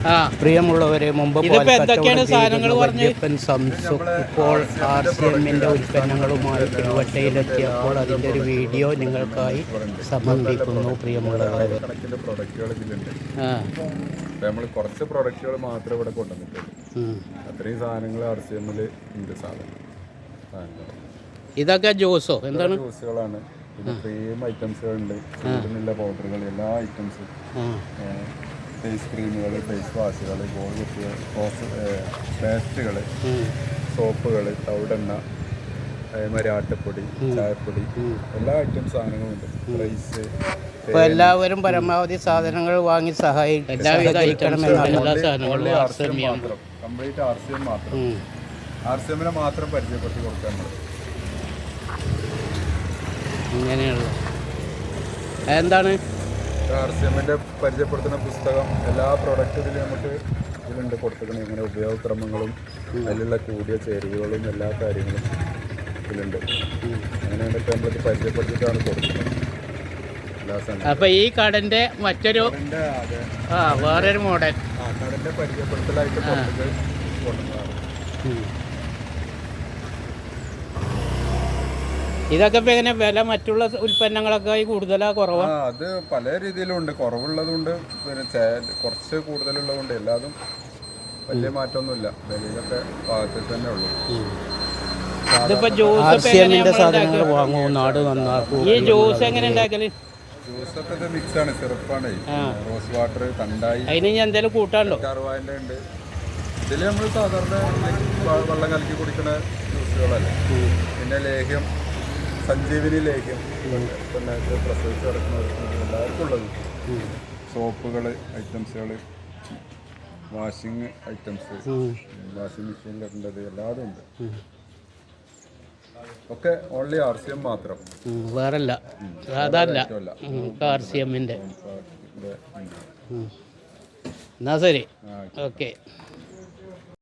ആ. പ്രിയമുള്ളവരെ മുമ്പ് ഇപ്പോൾ ആർ സി എമ്മിന്റെ ഉൽപ്പന്നങ്ങളുമായി തിരുവട്ടയിലെത്തിയപ്പോൾ അതിന്റെ ഒരു വീഡിയോ നിങ്ങൾക്കായി സമർപ്പിക്കുന്നു പ്രിയമുള്ളവരെ. നമ്മൾ കുറച്ച് പ്രൊഡക്റ്റുകൾ മാത്രമേ ഇവിടെ കൊണ്ടുവന്നിട്ടുള്ളൂ. അത്രയും സാധനങ്ങൾ ആർ സി എമ്മിൽ ഉണ്ട് സാധനം. ഇതൊക്കെ ജ്യൂസോ? എന്താണ്? ജ്യൂസുകളാണ്. പിന്നെ ക്രീം ഐറ്റംസുകളുണ്ട് പൗഡറുകൾ എല്ലാ ഐറ്റംസും ഫേസ് ക്രീമുകൾ ഫേസ് വാഷുകൾ ബോഡി പേസ്റ്റുകൾ സോപ്പുകൾ തവിടെണ്ണ അതേമാതിരി ആട്ടപ്പൊടി ചായപ്പൊടി എല്ലാ ഐറ്റം സാധനങ്ങളും ഉണ്ട്. റൈസ് അപ്പോൾ എല്ലാവരും പരമാവധി സാധനങ്ങൾ വാങ്ങി സഹായിക്കണം എല്ലാവിധ കംപ്ലീറ്റ് ആർ സി എം മാത്രം. ആർ സി എമ്മിനെ മാത്രം പരിചയപ്പെടുത്തി കൊടുക്കാൻ ഇങ്ങനെയുള്ള എന്താണ് ആർ സി എമ്മിന്റെ പരിചയപ്പെടുത്തുന്ന പുസ്തകം എല്ലാ പ്രോഡക്റ്റും ഇതിൽ നമുക്ക് ഇതിലുണ്ട് കൊടുത്തിട്ടുണ്ട് ഇങ്ങനെ ഉപയോഗക്രമങ്ങളും അതിലുള്ള കൂടിയ ചേരുവകളും എല്ലാ കാര്യങ്ങളും ഇതിലുണ്ട്. അങ്ങനെയാണ് ഇപ്പം നമ്മളിത് പരിചയപ്പെടുത്തിയിട്ടാണ് കൊടുക്കുന്നത്. അപ്പൊ ഈ കടന്റെ മറ്റൊരു വേറൊരു മോഡൽ കടന്റെ പരിചയപ്പെടുത്തലായിട്ട് കൊണ്ടുവന്നതാണ് ഇതൊക്കെ ഇപ്പൊ എങ്ങനെ വില മറ്റുള്ള ഉൽപ്പന്നങ്ങളൊക്കെ കൂടുതലാ കുറവാ? ആ അത് പല രീതിയിലുണ്ട്. കുറവുള്ളതുണ്ട് പിന്നെ ചേ- കുറച്ച് കൂടുതലുള്ളതുകൊണ്ട് എല്ലാതും വലിയ മാറ്റമൊന്നുമില്ല. വിലയിലൊക്കെ പാകത്തിൽ തന്നെ ഉള്ളൂ. ഇതിപ്പോ ജ്യൂസ് ആർ ഇപ്പൊ സി എങ്ങനെ എമ്മിന്റെ നമ്മൾ സാധനങ്ങൾ ഉണ്ടാക്കുക? വാങ്ങൂ നാട് നന്നാക്കൂ ഈ ജ്യൂസ് എങ്ങനെ ഉണ്ടാക്കൽ? ജ്യൂസൊക്കെ ഇത് മിക്സാണ് സിറപ്പാണ്. റോസ് വാട്ടർ തണ്ടായി. അതിന് ഞാൻ കൂട്ടാണ്ടോ ഉണ്ട്. ഇതിൽ നമ്മൾ സാധാരണ വ- വെള്ളം കലക്കി കുടിക്കുന്ന ജ്യൂസുകളല്ലേ? പിന്നെ ലേഹ്യം. സഞ്ജീവിനി ലേഹ്യം പിന്നെ പ്രസവിച്ച് കിടക്കുന്നവർക്ക് എല്ലാവർക്കും ഉള്ളത്. സോപ്പുകൾ ഐറ്റംസുകൾ വാഷിംഗ് ഐറ്റംസ് വാഷിംഗ് മെഷീനിലുള്ളത് എല്ലാതും ഉണ്ട്. ഒക്കെ ഓൺലി ആർ സി എം മാത്രം. വേറെ വേറല്ല അതല്ല ഇഷ്ടമല്ല ആർ സി എമ്മിന്റെ ഇത് ഉണ്ട്. എന്നാ ശരി. ഓക്കെ.